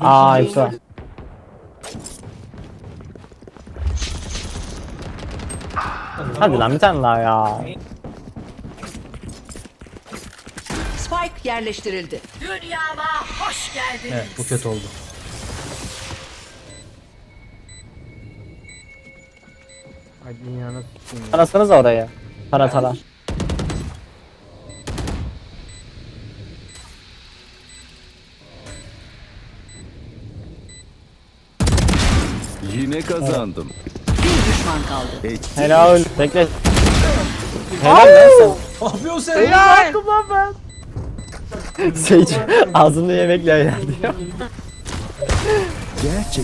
Aa işte. Hadi lan bir tane daha ya. Spike yerleştirildi. Evet bu kötü oldu. Ay dünyanı s**eyim ya. Tarasanıza oraya. Tara tara. Yine kazandım. Bir düşman kaldı. Helal. Bekle. Helal lan Ne yapıyorsun sen? sen. Sage ağzında yemekle yer diyor. gerçekten